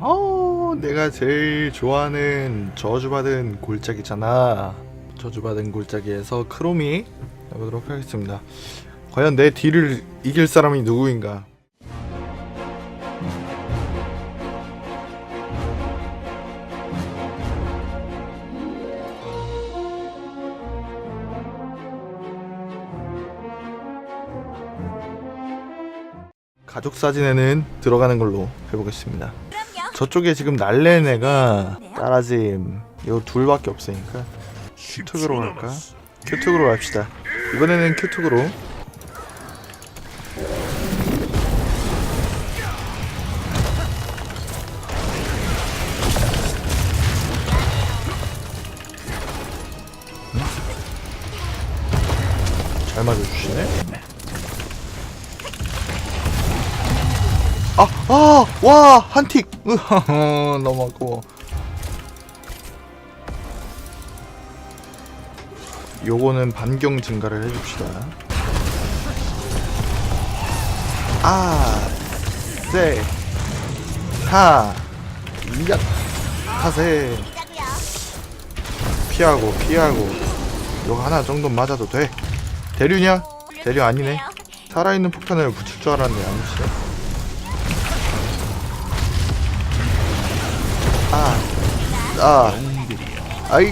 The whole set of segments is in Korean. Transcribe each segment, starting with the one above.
어, 내가 제일 좋아하는 저주받은 골짜기잖아. 저주받은 골짜기에서 크로미 해보도록 하겠습니다. 과연 내 딜을 이길 사람이 누구인가? 가족 사진에는 들어가는 걸로 해보겠습니다. 저쪽에 지금 날랜 애가 따라짐 요 둘밖에 없으니까 큐특으로 갈까? 큐특으로 갑시다. 이번에는 큐특으로 잘 맞아주시네. 아, 아, 와, 한 틱. 너무 아까워. 요거는 반경 증가를 해줍시다. 아, 세, 하, 이야, 하세. 피하고, 피하고. 요거 하나 정도 맞아도 돼. 대류냐? 대류 아니네. 살아있는 폭탄을 붙일 줄 알았네, 아니지. 아, 아이,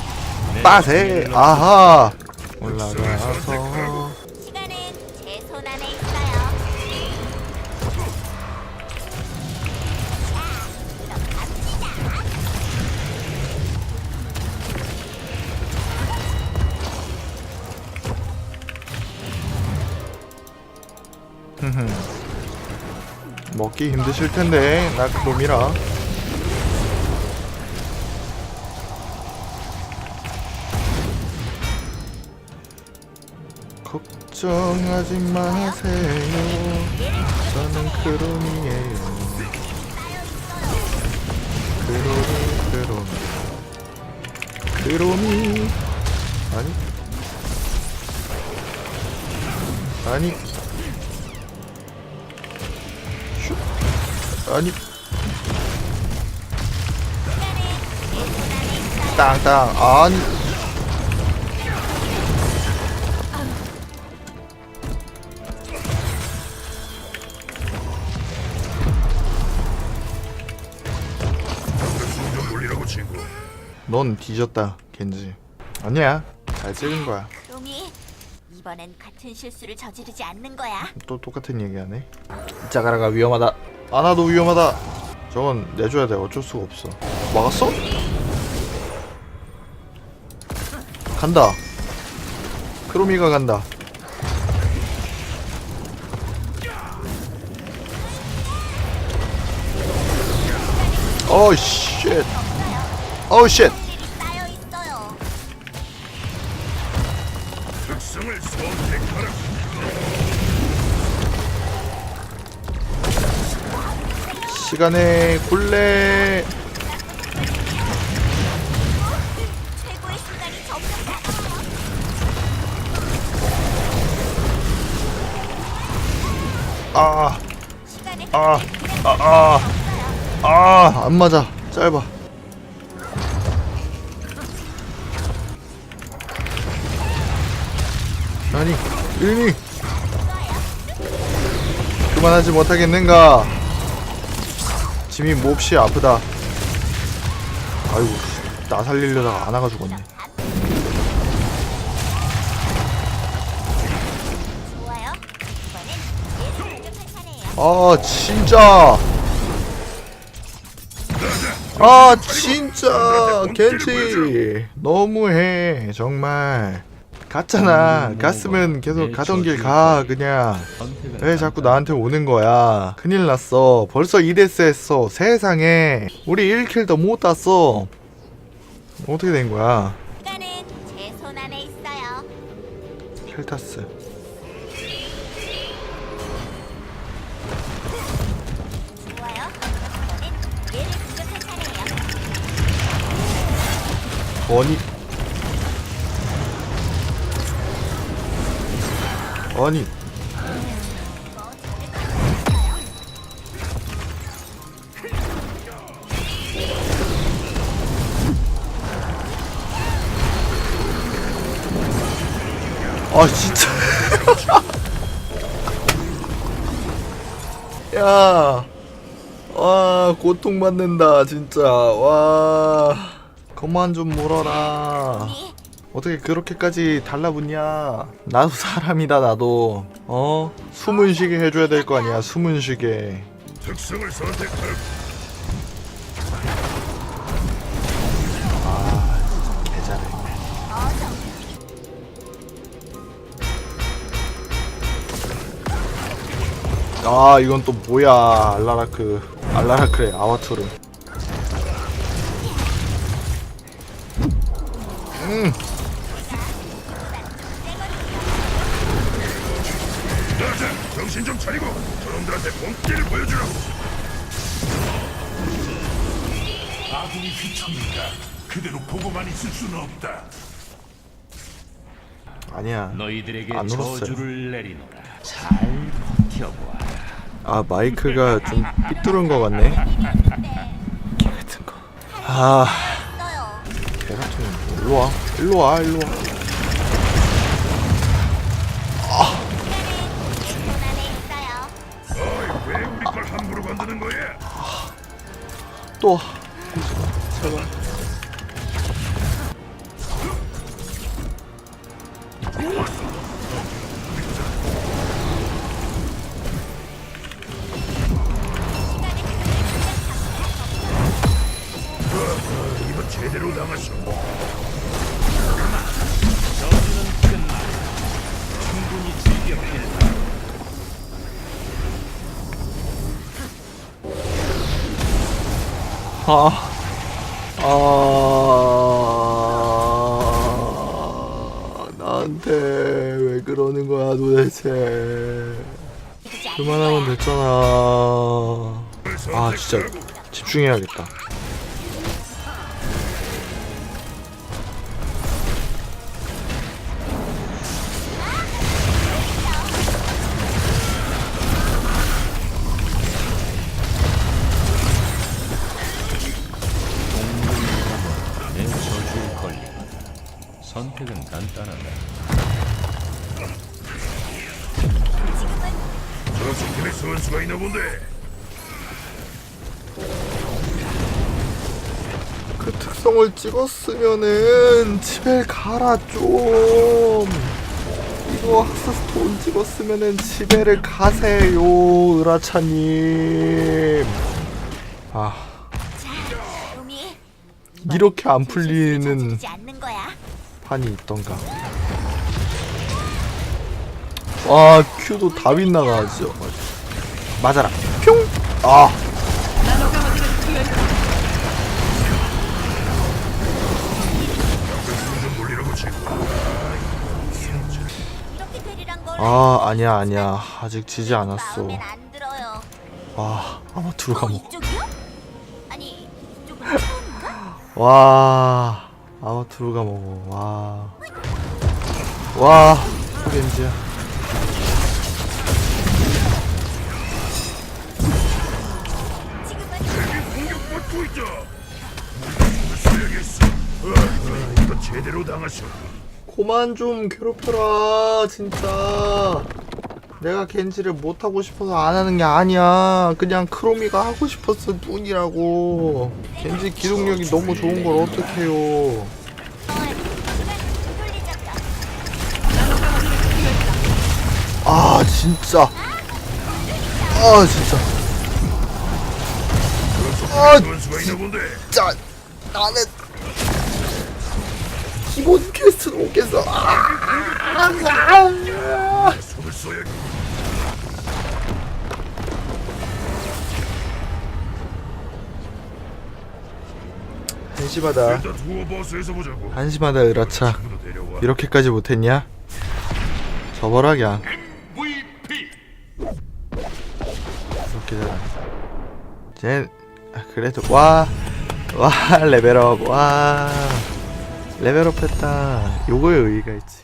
빠세, 아하, 올라가서. 먹기 힘드실 텐데, 나 그놈이라. 걱정하지 마세요. 저는 크롬이에요. 크롬이, 크롬. 크롬이. 아니? 아니. 슉. 아니. 땅땅. 아니. 넌 뒤졌다, 겐지. 아니야. 잘 찍은 거야. 롱이 이번엔 같은 실수를 저지르지 않는 거야. 또 똑같은 얘기하네. 짜가라가 위험하다. 아나도 위험하다. 저건 내줘야 돼. 어쩔 수가 없어. 막았어? 간다. 크로미가 간다. 어 쉣. 어 쉣. 시간의 굴레. 아. 아, 아, 아, 아, 안 맞아. 짧아. 아니, 일니 그만하지 못하겠는가? 짐이 몹시 아프다. 아이고, 나 살리려다가 안아가 죽었네. 아 진짜 아 진짜 겐지 너무해 정말 갔잖아. 갔으면 계속 가던 길 가 그냥. 왜 자꾸 나한테 오는 거야? 큰일 났어. 벌써 2데스 했어. 세상에. 우리 1킬도 못 땄어. 어떻게 된 거야? 시간은 제 손 안에 있어요. 켈타스. 좋아요. 이번엔 얘를 공격할 차례예요. 아니 아니. 아 진짜. 야 와 고통받는다 진짜. 와. 그만 좀 물어라. 어떻게 그렇게까지 달라붙냐? 나도 사람이다 나도. 어? 숨은 쉬게 해줘야 될 거 아니야 숨은 쉬게. 특성을. 개잘해 아 이건 또 뭐야 알라라크. 알라라크래 아와투르 정신 좀 차리고 저놈들한테 본기를 보여주라. 아군이 휘청인다. 그대로 보고만 있을 수는 없다. 아니야 너희들에게 안 울었어요. 저주를 내리노라. 잘 버텨보아라. 아 마이크가 좀 삐뚤은 거 같네 개 같은 거아 있어요. 개 같은 거 일로 와 일로 와 일로 와 거야? 또 와. 제발 이거 제대로 당했어. 충분히 즐겨 필 아, 아, 나한테 왜 그러는 거야 도대체? 그만하면. 됐잖아. 아, 진짜 집중해야겠다. 그 특성을 찍었으면은 집에 가라 좀. 이거 학사스 돈 찍었으면은 집에를 가세요, 으라차님. 아. 이렇게 안 풀리는. 판이 있던가. 아, 큐도 다 빗나가죠. 맞아라. 뿅! 아. 아, 아니야, 아니야. 아직 지지 않았어. 마음엔 안 들어요. 와, 아마투르가 어, 뭐. 이쪽이요? 아니, 이쪽은 처음인가? 와, 아마투르가 먹어. 와. 와, 겐지야. 지금은 공격받고 있다. 써야겠어. 아, 이거 제대로 당했어. 그만 좀 괴롭혀라, 진짜. 내가 겐지를 못하고 싶어서 안 하는 게 아니야. 그냥 크로미가 하고 싶었을 뿐이라고. 겐지 기동력이 너무 좋은 걸 어떡해요. 아, 진짜. 아, 진짜. 아. 진짜. 나는. 기본 퀘스트는 오겠어. 아, 아, 써야겠. 한심하다. 일단 두어 버스에서 보자고. 한심하다, 으라차. 이렇게까지 못했냐? 저버라. 그렇게 잘. 쟤 아, 그래도 와와 레벨업 와 레벨업 했다. 요거에 의의가 있지.